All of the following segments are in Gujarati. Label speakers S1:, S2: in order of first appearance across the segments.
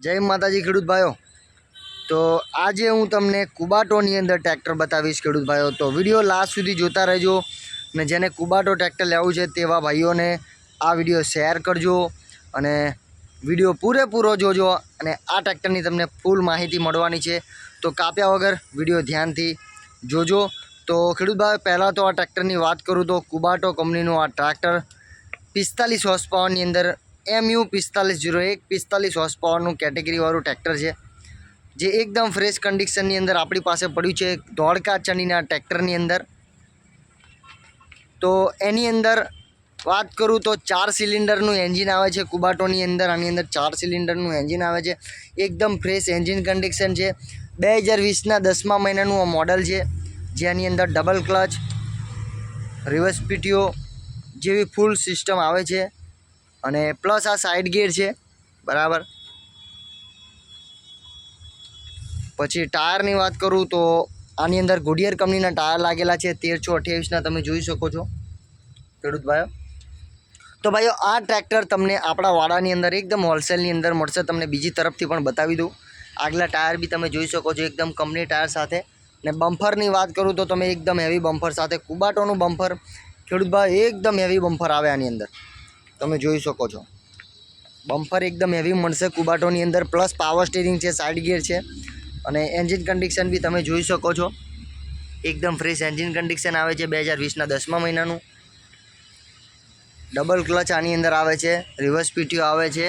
S1: જય માતાજી ખેડૂત ભાઈઓ. તો આજે હું તમને કુબાટોની અંદર ટ્રેક્ટર બતાવીશ ખેડૂત ભાઈઓ. તો વીડિયો લાસ્ટ સુધી જોતા રહેજો ને જેને કુબાટો ટ્રેક્ટર લેવું છે તેવા ભાઈઓને આ વીડિયો શેર કરજો અને વીડિયો પૂરેપૂરો જોજો અને આ ટ્રેક્ટરની તમને ફૂલ માહિતી મળવાની છે. તો કાપ્યા વગર વીડિયો ધ્યાનથી જોજો. તો ખેડૂત ભાઈ પહેલાં તો આ ટ્રેક્ટરની વાત કરું તો કુબાટો કંપનીનું આ ટ્રેક્ટર પિસ્તાલીસ હોર્સ પાવરની અંદર એમયુ પિસ્તાલીસ જીરો એક, પિસ્તાલીસ હોર્સ પાવરનું કેટેગરીવાળું ટ્રેક્ટર છે. જે એકદમ ફ્રેશ કન્ડિશનની અંદર આપણી પાસે પડ્યું છે ધોળકા ચણીના ટ્રેક્ટરની અંદર. તો એની અંદર વાત કરું તો ચાર સિલિન્ડરનું એન્જિન આવે છે કુબાટોની અંદર, આની અંદર ચાર સિલિન્ડરનું એન્જિન આવે છે. એકદમ ફ્રેશ એન્જિન કન્ડિશન છે. બે હજાર વીસના દસમા મહિનાનું આ મોડલ છે. જેની અંદર ડબલ ક્લચ રિવર્સ પીટીઓ જેવી ફૂલ સિસ્ટમ આવે છે. અને પ્લસ આ સાઇડ ગેર છે, બરાબર? પછી ટાયરની વાત કરું તો આની અંદર ગુડિયર કંપનીના ટાયર લાગેલા છે, તેરસો અઠ્યાવીસના તમે જોઈ શકો છો. ખેડૂત ભાઈઓ. તો ભાઈઓ, આ ટ્રેક્ટર તમને આપણા વાડાની અંદર, એકદમ હોલસેલની અંદર મળશે. તમને બીજી તરફથી પણ બતાવી દઉં. આગલા ટાયર બી તમે જોઈ શકો છો, એકદમ કંપની ટાયર સાથે. ને બમ્ફરની વાત કરું તો તમે એકદમ હેવી બમ્ફર સાથે, કુબાટોનું બમ્ફર ખેડૂત ભાઈ એકદમ હેવી બમ્ફર આવે આની અંદર. તમે જોઈ શકો છો. બમ્ફર એકદમ હેવી મળશે કુબાટોની અંદર પ્લસ પાવર સ્ટીરિંગ છે સાઇડ ગિયર છે. અને એન્જિન કન્ડિશન બી તમે જોઈ શકો છો. એકદમ ફ્રેશ એન્જિન કન્ડિશન આવે છે બે હજાર વીસના દસમા મહિનાનું. ડબલ ક્લચ આની અંદર આવે છે રિવર્સ પીટીઓ આવે છે.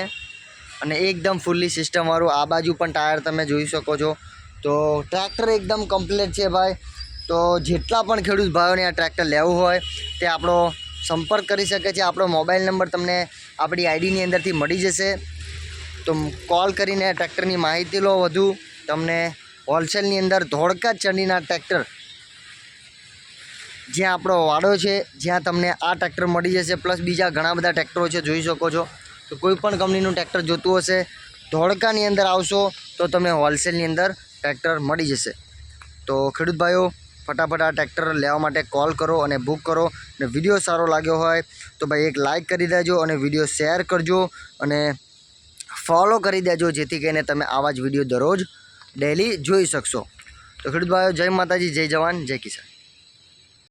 S1: અને એકદમ ફૂલ્લી સિસ્ટમવાળું આ બાજુ પણ ટાયર તમે જોઈ શકો છો. તો ટ્રેક્ટર એકદમ કમ્પ્લીટ છે ભાઈ. તો જેટલા પણ ખેડૂત ભાઈઓને આ ટ્રેક્ટર લેવું હોય, તે આપણો સંપર્ક કરી શકે છે. આપણો મોબાઈલ નંબર તમને આપણી આઈડીની અંદરથી મળી જશે. તો કોલ કરીને ટ્રેક્ટરની માહિતી લો વધુ. તમને હોલસેલની અંદર ધોળકા ચંડીના ટ્રેક્ટર, જ્યાં આપણો વાડો છે, જ્યાં તમને આ ટ્રેક્ટર મળી જશે. પ્લસ બીજા ઘણા બધા ટ્રેક્ટરો છે, જોઈ શકો છો. તો કોઈપણ કંપનીનું ટ્રેક્ટર જોતું હશે, ધોળકાની અંદર આવશો, તો તમને હોલસેલની અંદર ટ્રેક્ટર મળી જશે. તો ખેડૂત ભાઈઓ ફટાફટ આ ટ્રેક્ટર લેવા માટે કોલ કરો અને બુક કરો. અને વીડિયો સારો લાગ્યો હોય તો ભાઈ એક લાઇક કરી દેજો અને વીડિયો શેર કરજો અને ફોલો કરી દેજો, જેથી કરીને તમે આવા જ વીડિયો દરરોજ ડેલી જોઈ શકશો. તો ખેડૂત ભાઈઓ, જય માતાજી, જય જવાન, જય કિસાન.